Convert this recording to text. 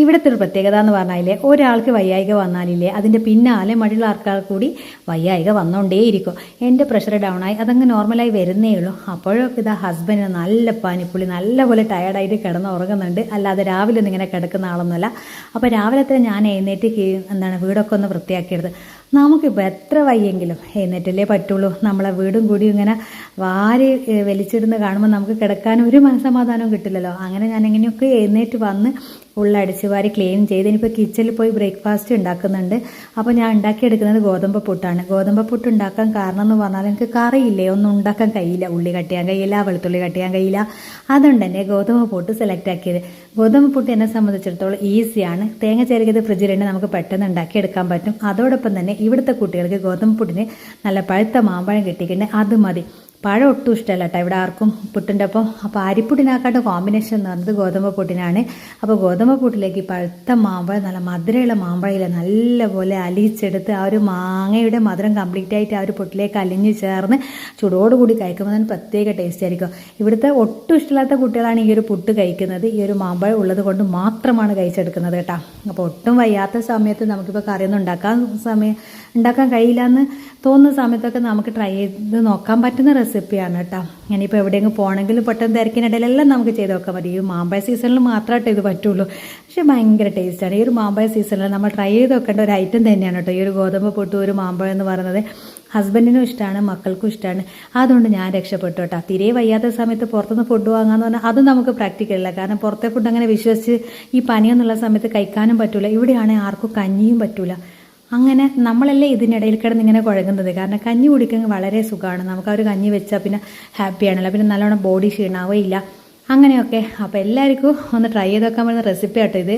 ഇവിടുത്തെ ഒരു പ്രത്യേകത എന്ന് പറഞ്ഞാലേ ഒരാൾക്ക് വയ്യായിക വന്നാലില്ലേ അതിന്റെ പിന്നാലെ മറ്റുള്ള ആൾക്കാർ കൂടി വയ്യായിക വന്നുകൊണ്ടേയിരിക്കും എന്റെ പ്രഷർ ഡൗൺ ആയി അതങ്ങ് നോർമലായി വരുന്നേ ഉള്ളൂ. അപ്പോഴൊക്കെ ഇതാ ഹസ്ബൻഡിന് നല്ല പനിപ്പുള്ളി നല്ലപോലെ ടയർഡായിട്ട് കിടന്ന് ഉറങ്ങുന്നുണ്ട് അല്ലാതെ രാവിലെ ഒന്നും ഇങ്ങനെ കിടക്കുന്ന ആളൊന്നുമല്ല. അപ്പോൾ രാവിലെ തന്നെ ഞാൻ എഴുന്നേറ്റ് എന്താണ് വീടൊക്കെ ഒന്ന് വൃത്തിയാക്കിയത് നമുക്കിപ്പോൾ എത്ര വയ്യെങ്കിലും എഴുന്നേറ്റല്ലേ പറ്റുള്ളൂ. നമ്മളെ വീടും കൂടി ഇങ്ങനെ വാരി വലിച്ചിടുന്ന കാണുമ്പോൾ നമുക്ക് കിടക്കാൻ ഒരു മനസമാധാനവും കിട്ടില്ലല്ലോ. അങ്ങനെ ഞാൻ എങ്ങനെയൊക്കെ എഴുന്നേറ്റ് വന്ന് ഫുൾ അടിച്ച് വാരി ക്ലീൻ ചെയ്ത് ഇനിയിപ്പോൾ കിച്ചണിൽ പോയി ബ്രേക്ക്ഫാസ്റ്റ് ഉണ്ടാക്കുന്നുണ്ട്. അപ്പോൾ ഞാൻ ഉണ്ടാക്കിയെടുക്കുന്നത് ഗോതമ്പ് പുട്ടാണ്. ഗോതമ്പ് പുട്ട് ഉണ്ടാക്കാൻ കാരണം എന്ന് പറഞ്ഞാൽ എനിക്ക് കറിയില്ലേ? ഒന്നും ഉണ്ടാക്കാൻ കഴിയില്ല. ഉള്ളി കട്ട് ചെയ്യാൻ കഴിയില്ല വെളുത്തുള്ളി കട്ട് ചെയ്യാൻ കഴിയില്ല. അതുകൊണ്ട് തന്നെ ഗോതമ്പ് പുട്ട് സെലക്ട് ആക്കിയത്. ഗോതമ്പ് പുട്ട് എന്നെ സംബന്ധിച്ചിടത്തോളം ഈസിയാണ് തേങ്ങ ചെറുകിയത് ഫ്രിഡ്ജിലുണ്ട് നമുക്ക് പെട്ടെന്ന് ഉണ്ടാക്കിയെടുക്കാൻ പറ്റും. അതോടൊപ്പം തന്നെ ഇവിടുത്തെ കുട്ടികൾക്ക് ഗോതമ്പ് പുട്ടിന് നല്ല പഴുത്ത മാമ്പഴം കിട്ടിയിട്ടുണ്ട്. അത് മതി. പഴം ഒട്ടും ഇഷ്ടമല്ല കേട്ടോ. ഇവിടെ ആർക്കും പുട്ടിന്റെ ഒപ്പം അപ്പോൾ അരിപ്പുട്ടിനാക്കാട്ട് കോമ്പിനേഷൻ എന്ന് പറഞ്ഞത് ഗോതമ്പ് പുട്ടിനാണ്. അപ്പോൾ ഗോതമ്പ് പുട്ടിലേക്ക് പഴുത്ത മാമ്പഴം നല്ല മധുരമുള്ള മാമ്പഴയില നല്ലപോലെ അലിയിച്ചെടുത്ത് ആ ഒരു മാങ്ങയുടെ മധുരം കംപ്ലീറ്റ് ആയിട്ട് ആ ഒരു പുട്ടിലേക്ക് അലിഞ്ഞ് ചേർന്ന് ചൂടോടുകൂടി കഴിക്കുമ്പോൾ തന്നെ പ്രത്യേക ടേസ്റ്റ് ആയിരിക്കും. ഇവിടുത്തെ ഒട്ടും ഇഷ്ടമില്ലാത്ത കുട്ടികളാണ് ഈ ഒരു പുട്ട് കഴിക്കുന്നത്. ഈ ഒരു മാമ്പഴം ഉള്ളത് കൊണ്ട് മാത്രമാണ് കഴിച്ചെടുക്കുന്നത് കേട്ടോ. അപ്പോൾ ഒട്ടും വയ്യാത്ത സമയത്ത് നമുക്കിപ്പോൾ കറിയൊന്നും ഉണ്ടാക്കാൻ സമയം ഉണ്ടാക്കാൻ കഴിയില്ല എന്ന് തോന്നുന്ന സമയത്തൊക്കെ നമുക്ക് ട്രൈ ചെയ്ത് നോക്കാൻ പറ്റുന്ന റെസിപ്പിയാണ് കേട്ടോ. ഇനിയിപ്പോൾ എവിടെയെങ്കിലും പോകണമെങ്കിലും പെട്ടെന്ന് തിരക്കിനിടയിലെല്ലാം നമുക്ക് ചെയ്ത് നോക്കാൻ മതി. ഈ മാമ്പഴ സീസണിൽ മാത്രമായിട്ട് ഇത് പറ്റുള്ളൂ. പക്ഷേ ഭയങ്കര ടേസ്റ്റാണ് ഈ ഒരു മാമ്പഴ സീസണിൽ നമ്മൾ ട്രൈ ചെയ്ത് നോക്കേണ്ട ഒരു ഐറ്റം തന്നെയാണ് കേട്ടോ. ഈ ഒരു ഗോതമ്പ് പൊട്ടു ഒരു മാമ്പഴം എന്ന് പറയുന്നത് ഹസ്ബൻഡിനും ഇഷ്ടമാണ് മക്കൾക്കും ഇഷ്ടമാണ് അതുകൊണ്ട് ഞാൻ രക്ഷപ്പെട്ടു കേട്ടോ. തീരെ വയ്യാത്ത സമയത്ത് പുറത്തുനിന്ന് ഫുഡ് വാങ്ങാന്ന് പറഞ്ഞാൽ അതും നമുക്ക് പ്രാക്ടിക്കൽ അല്ല. കാരണം പുറത്തെ ഫുഡ് അങ്ങനെ വിശ്വസിച്ച് ഈ പനിയെന്നുള്ള സമയത്ത് കഴിക്കാനും പറ്റില്ല ഇവിടെയാണെങ്കിൽ ആർക്കും കഞ്ഞിയും പറ്റൂല. അങ്ങനെ നമ്മളല്ലേ ഇതിനിടയിൽ കിടന്ന് ഇങ്ങനെ കുഴങ്ങുന്നത്? കാരണം കഞ്ഞി കുടിക്കുന്നത് വളരെ സുഖമാണ്. നമുക്ക് ആ ഒരു കഞ്ഞി വെച്ചാൽ പിന്നെ ഹാപ്പിയാണല്ലോ പിന്നെ നല്ലോണം ബോഡി ക്ഷീണാവുകയില്ല. അങ്ങനെയൊക്കെ. അപ്പോൾ എല്ലാവർക്കും ഒന്ന് ട്രൈ ചെയ്ത് നോക്കാൻ പറ്റുന്ന റെസിപ്പി ആട്ടോ ഇത്.